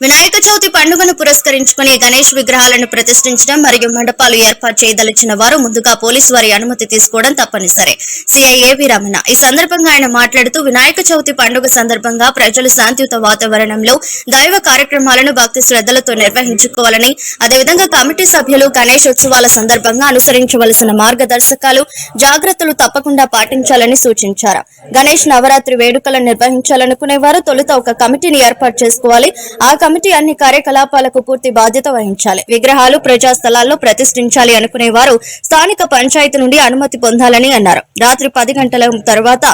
వినాయక చవితి పండుగను పురస్కరించుకుని గణేష్ విగ్రహాలను ప్రతిష్ఠించడం మరియు మండపాలు ఏర్పాటు చేయదలిచిన వారు ముందుగా పోలీసు వారి అనుమతి తీసుకోవడం తప్పనిసరి. సిఐఏవి రమణ. ఈ సందర్భంగా ఆయన మాట్లాడుతూ వినాయక చవితి పండుగ సందర్భంగా ప్రజలు శాంతియుత వాతావరణంలో దైవ కార్యక్రమాలను భక్తి శ్రద్ధలతో నిర్వహించుకోవాలని అదేవిధంగా కమిటీ సభ్యులు గణేష్ ఉత్సవాల సందర్భంగా అనుసరించవలసిన మార్గదర్శకాలు జాగ్రత్తలు తప్పకుండా పాటించాలని సూచించారు. గణేష్ నవరాత్రి వేడుకలను నిర్వహించాలనుకునే వారు తొలుత ఒక కమిటీని ఏర్పాటు చేసుకోవాలి. ఆ కమిటీ అన్ని కార్యకలాపాలకు పూర్తి బాధ్యత వహించాలి. విగ్రహాలు ప్రజా స్థలాల్లో ప్రతిష్ఠించాలి అనుకునే వారు స్థానిక పంచాయతీ నుండి అనుమతి పొందాలని అన్నారు. రాత్రి పది గంటల తర్వాత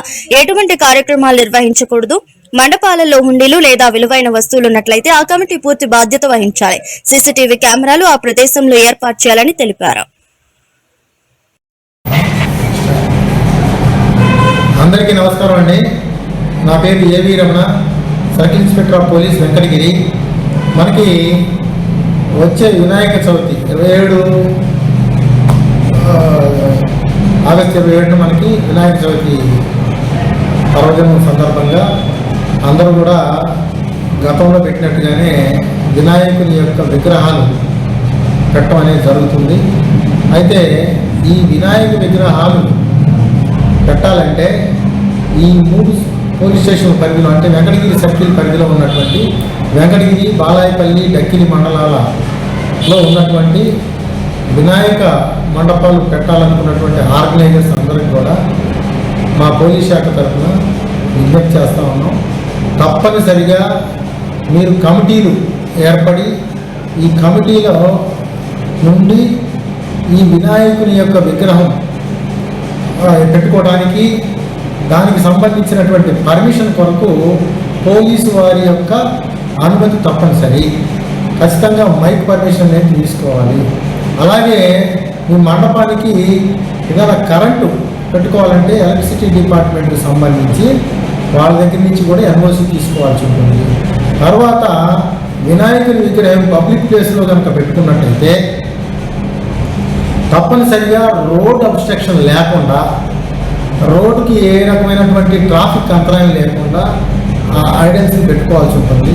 ఎటువంటి కార్యక్రమాలు నిర్వహించకూడదు. మండపాలలో హుండీలు లేదా విలువైన వస్తువులు ఉన్నట్లయితే ఆ కమిటీ పూర్తి బాధ్యత వహించాలి. సీసీటీవీ కెమెరాలు ఆ ప్రదేశంలో ఏర్పాటు చేయాలని తెలిపారు. అందరికీ నమస్కారం అండి. నా పేరు A V Ramana. Circle inspector of police Venkatagiri. మనకి వచ్చే వినాయక చవితి ఇరవై ఏడు ఆగస్టు ఇరవై ఏడున మనకి వినాయక చవితి పర్వదినం సందర్భంగా అందరూ కూడా గతంలో పెట్టినట్టుగానే వినాయకుని యొక్క విగ్రహాలు పెట్టడం అనేది జరుగుతుంది. అయితే ఈ వినాయక విగ్రహాలు పెట్టాలంటే ఈ మూడు పోలీస్ స్టేషన్ పరిధిలో అంటే వెంకటగిరి సర్కిల్ పరిధిలో ఉన్నటువంటి వెంకటగిరి బాలాయపల్లి డక్కిలి మండలాలలో ఉన్నటువంటి వినాయక మండపాలు పెట్టాలనుకున్నటువంటి ఆర్గనైజర్స్ అందరికీ కూడా మా పోలీస్ శాఖ తరఫున విజ్ఞప్తి చేస్తూ ఉన్నాం. తప్పనిసరిగా మీరు కమిటీలు ఏర్పడి ఈ కమిటీలో నుండి ఈ వినాయకుని యొక్క విగ్రహం పెట్టుకోవడానికి దానికి సంబంధించినటువంటి పర్మిషన్ కొరకు పోలీసు వారి యొక్క అనుమతి తప్పనిసరి. ఖచ్చితంగా మైక్ పర్మిషన్ అనేది తీసుకోవాలి. అలాగే ఈ మండపానికి ఏదైనా కరెంటు పెట్టుకోవాలంటే ఎలక్ట్రిసిటీ డిపార్ట్మెంట్కి సంబంధించి వాళ్ళ దగ్గర నుంచి కూడా ఎన్ఓసి తీసుకోవాల్సి ఉంటుంది. తర్వాత వినాయకుని విగ్రహం పబ్లిక్ ప్లేస్లో కనుక పెట్టుకున్నట్టయితే తప్పనిసరిగా రోడ్ అబ్స్ట్రక్షన్ లేకుండా రోడ్డుకి ఏ రకమైనటువంటి ట్రాఫిక్ అంతరాయం లేకుండా ఐడెన్సీ పెట్టుకోవాల్సి ఉంటుంది.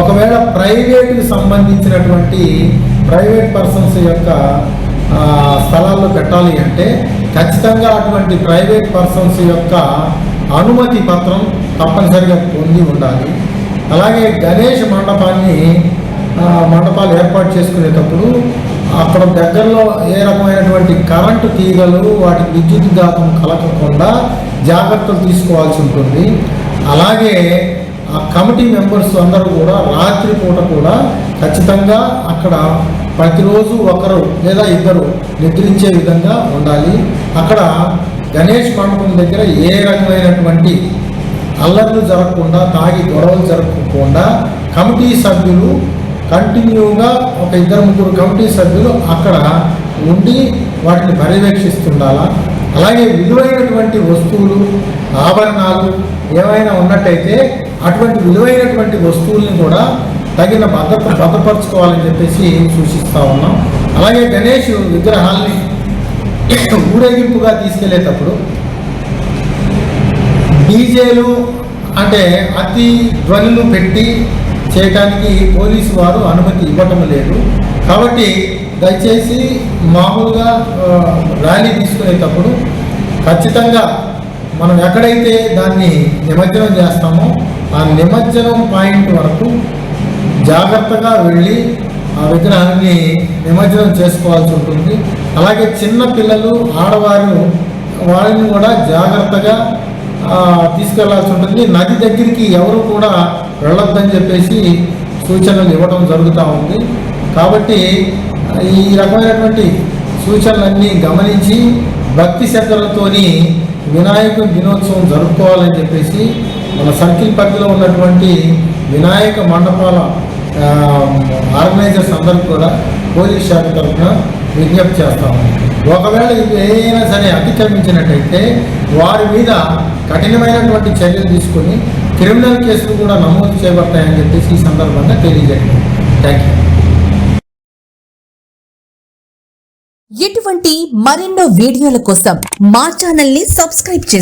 ఒకవేళ ప్రైవేట్కి సంబంధించినటువంటి ప్రైవేట్ పర్సన్స్ యొక్క స్థలాల్లో పెట్టాలి అంటే ఖచ్చితంగా అటువంటి ప్రైవేట్ పర్సన్స్ యొక్క అనుమతి పత్రం తప్పనిసరిగా పొంది ఉండాలి. అలాగే గణేష్ మండపాన్ని మండపాలు ఏర్పాటు చేసుకునేటప్పుడు అక్కడ దగ్గరలో ఏ రకమైనటువంటి కరెంటు తీగలు వాటి విద్యుత్ ఘాతం కలగకుండా జాగ్రత్తలు తీసుకోవాల్సి ఉంటుంది. అలాగే ఆ కమిటీ మెంబర్స్ అందరూ కూడా రాత్రిపూట కూడా ఖచ్చితంగా అక్కడ ప్రతిరోజు ఒకరు లేదా ఇద్దరు నిద్రించే విధంగా ఉండాలి. అక్కడ గణేష్ మండపం దగ్గర ఏ రకమైనటువంటి అల్లర్లు జరగకుండా తాగి గొడవలు జరగకుండా కమిటీ సభ్యులు కంటిన్యూగా ఒక ఇద్దరు ముగ్గురు కమిటీ సభ్యులు అక్కడ ఉండి వాటిని పర్యవేక్షిస్తుండాలా? అలాగే విలువైనటువంటి వస్తువులు ఆభరణాలు ఏమైనా ఉన్నట్టయితే అటువంటి విలువైనటువంటి వస్తువుల్ని కూడా తగిన భద్రత భద్రపరచుకోవాలని చెప్పేసి సూచిస్తూ ఉన్నాం. అలాగే గణేష్ విగ్రహాల్ని ఊరేగింపుగా తీసుకెళ్ళేటప్పుడు డీజేలు అంటే అతి ధ్వనులు పెట్టి చేయడానికి పోలీసు వారు అనుమతి ఇవ్వటం లేదు. కాబట్టి దయచేసి మామూలుగా ర్యాలీ తీసుకునేటప్పుడు ఖచ్చితంగా మనం ఎక్కడైతే దాన్ని నిమజ్జనం చేస్తామో ఆ నిమజ్జనం పాయింట్ వరకు జాగ్రత్తగా వెళ్ళి ఆ విగ్రహాన్ని నిమజ్జనం చేసుకోవాల్సి ఉంటుంది. అలాగే చిన్న పిల్లలు ఆడవారు వారిని కూడా జాగ్రత్తగా తీసుకెళ్ళాల్సి ఉంటుంది. నది దగ్గరికి ఎవరు కూడా వెళ్ళొద్దని చెప్పేసి సూచనలు ఇవ్వడం జరుగుతూ ఉంది. కాబట్టి ఈ రకమైనటువంటి సూచనలన్నీ గమనించి భక్తి శ్రద్ధలతోని వినాయక దినోత్సవం జరుపుకోవాలని చెప్పేసి మన సర్కిల్ పరిధిలో ఉన్నటువంటి వినాయక మండపాల ఆర్గనైజర్స్ అందరికి కూడా పోలీస్ శాఖ తరఫున విజ్ఞప్తి చేస్తాము. ఒకవేళ ఇది ఏదైనా సరే అతిక్రమించినట్టయితే వారి మీద కఠినమైనటువంటి చర్యలు తీసుకొని క్రిమినల్ కేసులు కూడా నమోదు చేయబడతాయని చెప్పేసి ఈ సందర్భంగా తెలియజేయండి. థ్యాంక్ యూ ఇటువంటి మరెన్నో వీడియోల కోసం మా ఛానల్ని సబ్స్క్రైబ్ చేసుకోండి